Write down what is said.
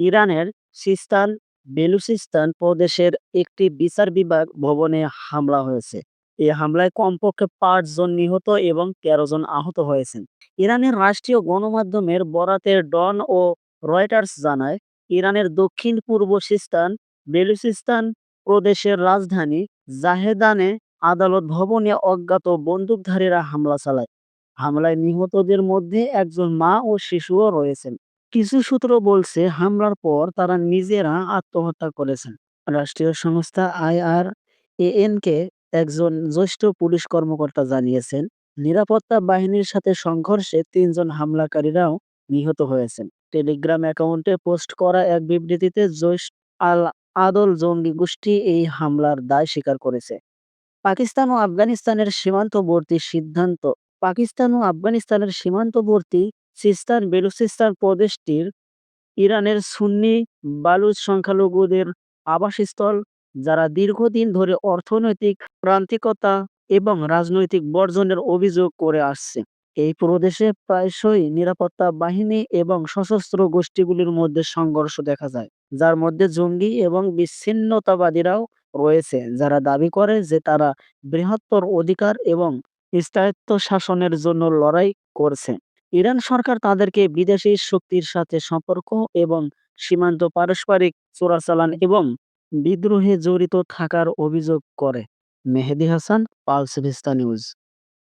ইরানের সিস্তান বেলুচিস্তান প্রদেশের একটি বিচার বিভাগ ভবনে হামলা হয়েছে। এই হামলায় কমপক্ষে পাঁচ জন নিহত এবং তেরো জন আহত হয়েছেন। ইরানের রাষ্ট্রীয় গণমাধ্যমের বরাতের ডন ও রয়টার্স জানায়, ইরানের দক্ষিণ-পূর্ব সিস্তান বেলুচিস্তান প্রদেশের রাজধানী জাহেদানে আদালত ভবনে অজ্ঞাত বন্দুকধারীরা হামলা চালায়। হামলায় নিহতদের মধ্যে একজন মা ও শিশুও রয়েছেন। কিছু সূত্র বলছে হামলার পর তারা নিজেরা আত্মহত্যা করেছেন। রাষ্ট্রীয় সংস্থা আইআরএএনকে একজন জ্যেষ্ঠ পুলিশ কর্মকর্তা জানিয়েছেন, নিরাপত্তা বাহিনীর সাথে সংঘর্ষে তিনজন হামলাকারীরাও নিহত হয়েছেন। টেলিগ্রাম অ্যাকাউন্টে পোস্ট করা এক বিবৃতিতে জৈশ আল আদল জঙ্গি গোষ্ঠী এই হামলার দায় স্বীকার করেছে। পাকিস্তান ও আফগানিস্তানের সীমান্তবর্তী সিদ্ধান্ত পাকিস্তান ও আফগানিস্তানের সীমান্তবর্তী সিস্তান বেলুচিস্তান প্রদেশটির ইরানের সুন্নি বালুচ সংখ্যালঘুদের আবাসস্থল যারা দীর্ঘদিন ধরে অর্থনৈতিক প্রান্তিকতা এবং রাজনৈতিক বর্জনের অভিযোগ করে আসছে। এই প্রদেশে প্রায়শই নিরাপত্তা বাহিনী এবং সশস্ত্র গোষ্ঠীগুলির মধ্যে সংঘর্ষ দেখা যায়, যার মধ্যে জঙ্গি এবং বিচ্ছিন্নতাবাদীরাও রয়েছে যারা দাবি করে যে তারা বৃহত্তর অধিকার এবং স্থায়িত্ব শাসনের জন্য লড়াই করছে। ইরান সরকার তাদেরকে বিদেশি শক্তির সাথে সম্পর্ক এবং সীমান্ত পারস্পরিক চোরাচালান এবং বিদ্রোহে জড়িত থাকার অভিযোগ করে। Mehedi Hasan, Pulse Vista News.